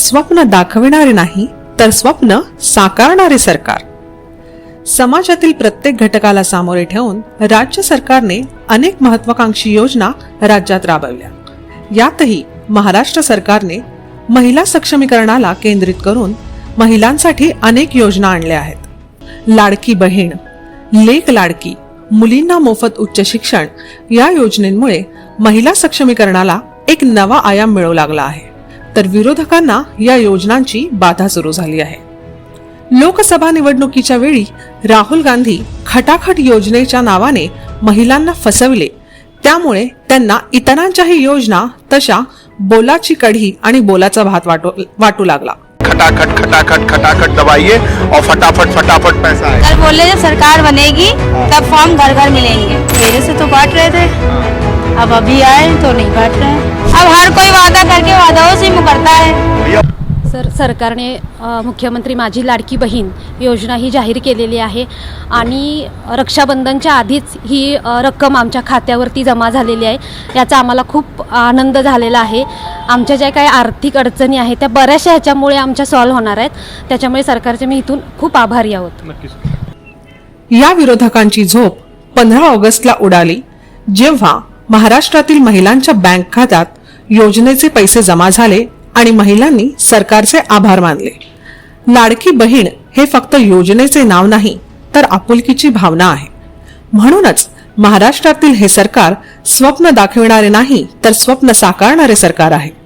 स्वप्न दाखविणारे नाही तर स्वप्न साकारणारे सरकार. समाजातील प्रत्येक घटकाला सामोरे ठेवून राज्य सरकारने अनेक महत्वाकांक्षी योजना राज्यात राबवल्या. यातही महाराष्ट्र सरकारने महिला सक्षमीकरणाला केंद्रित करून महिलांसाठी अनेक योजना आणल्या आहेत. लाडकी बहीण लेक लाडकी मुलींना मोफत उच्च शिक्षण या योजनेमुळे महिला सक्षमीकरणाला एक नवा आयाम मिळू लागला आहे. तर विरोधकांना या योजनांची बाधा सुरू झाली आहे. लोकसभा निवडणुकीच्या वेळी राहुल गांधी खटाखट योजनेच्या नावाने महिलांना फसविले. त्यामुळे त्यांना इतरांच्याही योजना तशा बोलाची कढी आणि बोलाचा भात वाटू वाटू लागला. खटाखट खटाखट खटाखट दबाइए और फटाफट फटाफट पैसा आए। कल बोले जब सरकार बनेगी तब फॉर्म घर घर मिलेंगे। पहले से तो अब अभी आए तो नहीं बांट रहे अब हर कोई वादा करके वादाओं से मुकरता है। सर सरकारने मुख्यमंत्री माझी लाडकी बहीण योजना ही जाहीर केलेली आहे आणि रक्षाबंधनच्या आधीच ही रक्कम आमच्या खात्यावरती जमा झालेली आहे. याचा आम्हाला खूप आनंद झालेला आहे. आमच्या ज्या काही आर्थिक अडचणी आहेत त्या बऱ्याचशा ह्याच्यामुळे आमच्या सॉल्व्ह होणार आहेत. त्याच्यामुळे सरकारचे मी इथून खूप आभारी आहोत. या विरोधकांची झोप पंधरा ऑगस्टला उडाली. जेव्हा महाराष्ट्रातील महिलांच्या बँक खात्यात योजनेचे पैसे जमा झाले आणि महिलांनी सरकारचे आभार मानले. लाडकी बहीण हे फक्त योजनेचे नाव नाही तर आपुलकीची भावना आहे. म्हणूनच महाराष्ट्रातील हे सरकार स्वप्न दाखविणारे नाही तर स्वप्न साकारणारे सरकार आहे.